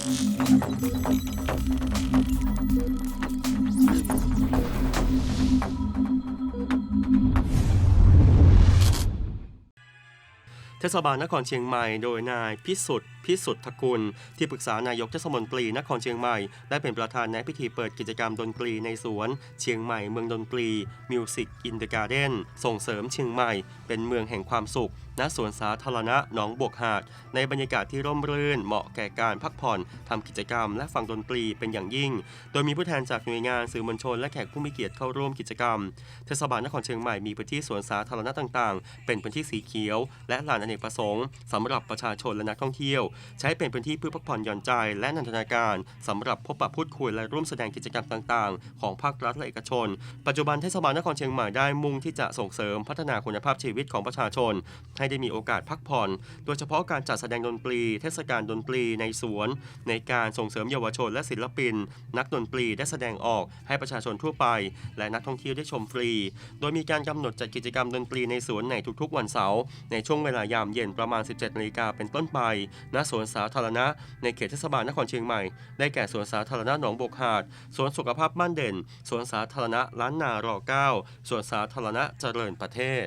เทศบาลนครเชียงใหม่โดยนายพิสุทธิ์พิสุทธกุล ที่ปรึกษานายกเทศมนตรีนครเชียงใหม่ ได้เป็นประธานในพิธีเปิดกิจกรรมดนตรีในสวน เชียงใหม่เมืองดนตรี Music in the Garden ส่งเสริมเชียงใหม่เป็นเมืองแห่งความสุข ณสวนสาธารณะหนองบวกหาด ในบรรยากาศที่ร่มรื่น เหมาะแก่การพักผ่อนทำกิจกรรม และฟังดนตรีเป็นอย่างยิ่ง โดยมีผู้แทนจากหน่วยงานสื่อมวลชน และแขกผู้มีเกียรติเข้าร่วมกิจกรรม เทศบาลนครเชียงใหม่มีพื้นที่สวนสาธารณะต่างๆ เป็นพื้นที่สีเขียว และลานอเนกประสงค์สำหรับประชาชนและนักท่องเที่ยว ใช้เป็นพื้นที่เพื่อพักผ่อนหย่อนใจและนันทนาการสำหรับพบปะพูดคุยและร่วมแสดงกิจกรรมต่างๆ ของภาครัฐและเอกชน ปัจจุบันเทศบาลนครเชียงใหม่ได้มุ่งที่จะส่งเสริมพัฒนาคุณภาพชีวิตของประชาชนให้ได้มีโอกาสพักผ่อน โดยเฉพาะการจัดแสดงดนตรี เทศกาลดนตรีในสวน ในการส่งเสริมเยาวชนและศิลปิน นักดนตรีได้แสดงออกให้ประชาชนทั่วไป และนักท่องเที่ยวได้ชมฟรี โดยมีการกำหนดจัดกิจกรรมดนตรีในสวนในทุกๆ วันเสาร์ในช่วงเวลายามเย็นประมาณ 17นาฬิกาเป็นต้นไปณสวนสาธารณะ ในเขตเทศบาลนครเชียงใหม่ ได้แก่สวนสาธารณะหนองบกหาด สวนสุขภาพบ้านเด่น สวนสาธารณะล้านนารอเก้าสวนสาธารณะเจริญประเทศ